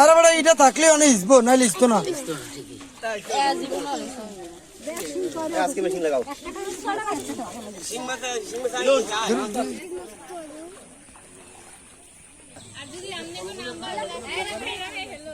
আরে বড় এটা থাকলে অনেক ইসবো নাইলে ইসতো না। আজকে মেশিন লাগাও সিলে সিলি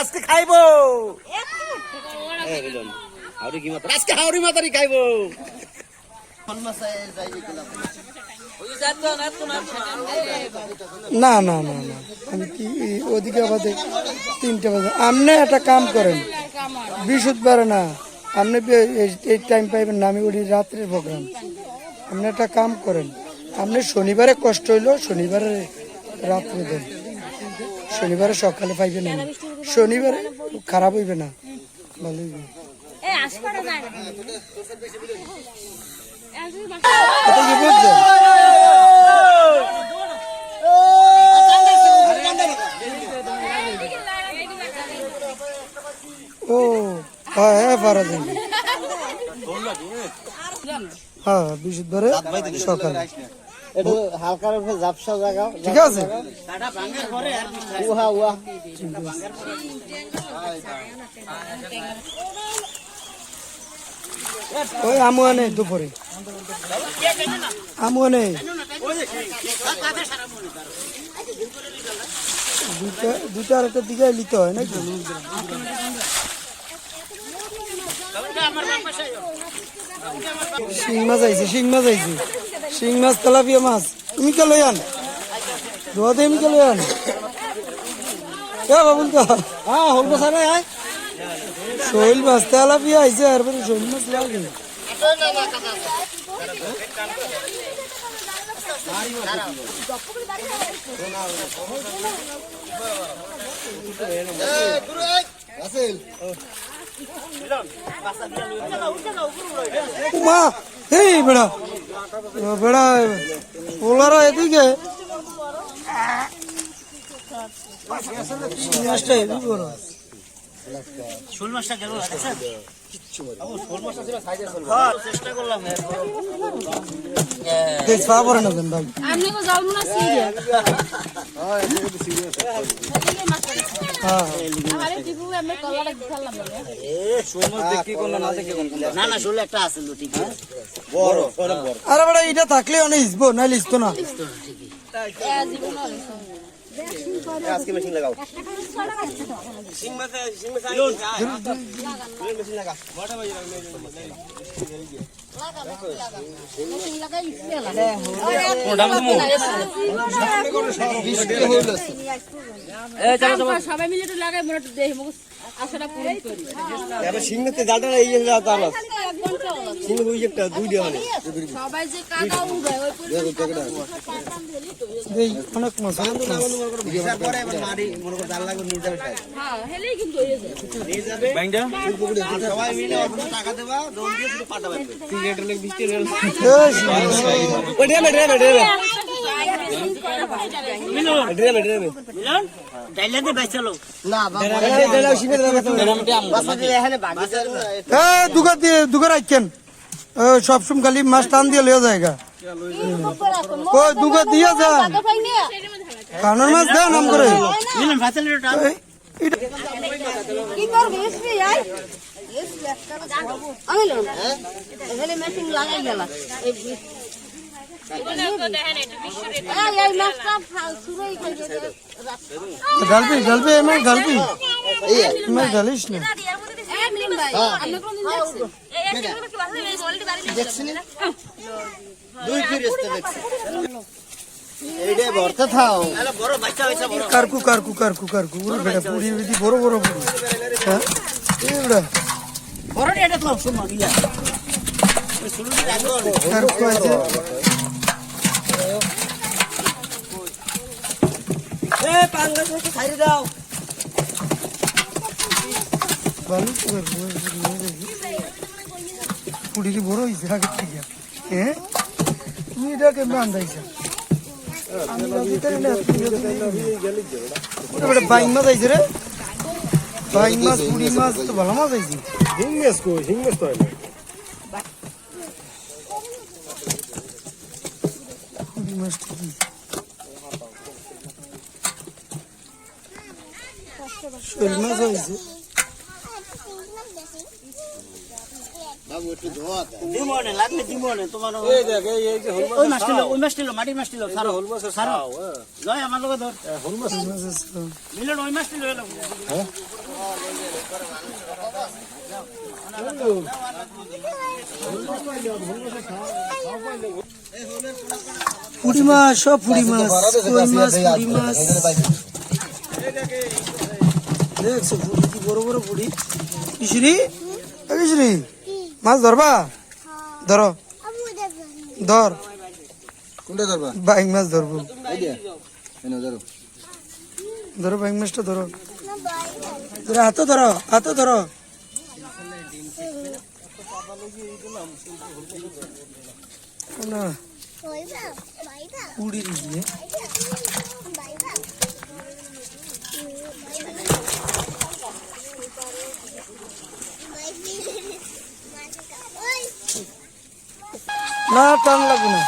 আজকে খাইবো। হাউরি কি মাত্র? আজকে হাউরি মাতারি খাইবো। না না না না। আমি কি ওদিকে বাজে তিনটে বাজে। আপনি একটা কাম করেন। বৃহস্পতিবারে না। আপনি এই- টাইম পাইবেন না, আমি ওই রাত্রের প্রোগ্রাম আপনি একটা কাম করেন। আপনি শনিবারে কষ্ট হইল, শনিবারে রাত্রে দেন। শনিবারে সকালে পাইবেন না। শনিবারে খারাপ হইবে না। ভালো হইবে। ও হ্যাঁ হ্যাঁ হ্যাঁ বৃহস্পতিবারে সকালে হালকার উপরে জাপসা জাগাও ঠিক আছে উহা উহা ওই আমু আনে দুপুরে। আমু আনে। দুটা আরেকটার দিকে লিতে হয় নাকি? শিং মাছ আইছে, শিং মাছ আইছে। শিং মাছ, তেলাপিয়া মাছ। তুমি কে লই আন। দোয়াতে আমি কে লই আন। বাবুল কা হ্যাঁ হলবো সারে আয়। শৈল মাছ তেলাপিয়া আইছে, আর পরে শৈল মাছ লাগে মা এই বেড়া বেড়া ওলারা এদিকে। মাছটা শোল মাছটা গেল চেষ্টা করলাম না যাও না সিরিয়া হ্যাঁ আরে দিবু আমি কলাটা দিলাম না না ষোলো একটা আছে ঠিক আছে বড় আরে এটা থাকলে অনেক ইসবো ইসতো না। আজকে মেশিন লাগাও। সবাই মিলে একটু লাগাই মনে একটু দেখি আশাটা পূরণ করি সিংহতে জালটা এই যে সিংহ ওই একটা দুই দেওয়া সবাই যে কাদা উড়ায় ওই অনেক মাছ পরে এবার মারি মনে করে জাল লাগবে নিয়ে যাবে হ্যাঁ হেলেই কিন্তু হয়ে নিয়ে যাবে। সবাই মিলে অল্প টাকা দেবা দৌড় দিয়ে শুধু পাঠাবে। সিগারেটের লেগে বৃষ্টি রেল ওই ড্রেমে ড্রেমে ড্রেমে। ড্রেমে ড্রেমে। ডাইলা দিয়ে বাইচালো ড্রেমে সিংহ ড্রেমে এ দুগা দিয়ে দুগা রাখেন সবসময় খালি মাছ টান দিয়ে লিয়ে জায়গা ও দুগা দিয়ে যান কানের মাছ দেন নাম করে। মিলন ভাইচালো এই, এটা- কি করবে এসবি আই আমি লোন হেলে মেশিন লাগাই গেল এই এই এই মাছটা শুরুই খাই গালবি গালবি এমন গালবি এমন গালিস না। দুই ফিরেস্তে দেখছি। কারকু কারকু কারকু কারকু পুরো বেটা পুরি বিধি বড় বড় পুরি হ্যাঁ? এই বেটা বড় এটা তো থেকে আগে কারকু আছে। ভালো তো পুড়ি কি বড় হয়েছে আগের থেকে? হ্যাঁ? তুমি আন্দাইছা আমি ভাবতে না তুমি ওটা বাইং মাছ আইছে রে বাইং মাছ পুড়ি মাছ তো ভালো মাছ আইছে হিংমেস কো হিংমেস তো হয় না পুড়ি মাছ ঠিকই শোল মাছ হয়েছে পুরি মাছ সব পুরি মাছ কই মাছ পুরি মাছ দেখছ পুরি কি বড় বড় পুরি? কিশোরী? কিশোরী? মাছ ধরবা? ধরো। ধর। কোনটা ধরবা? বাইং মাছ ধরবো। ধরো। ধরো বাইং মাছটা ধরো। ধরো হাতে ধরো হাতে ধরো। না। দিয়ে না টান লাগবে না।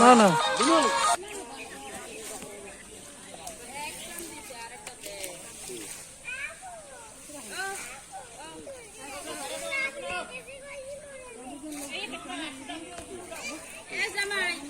না না।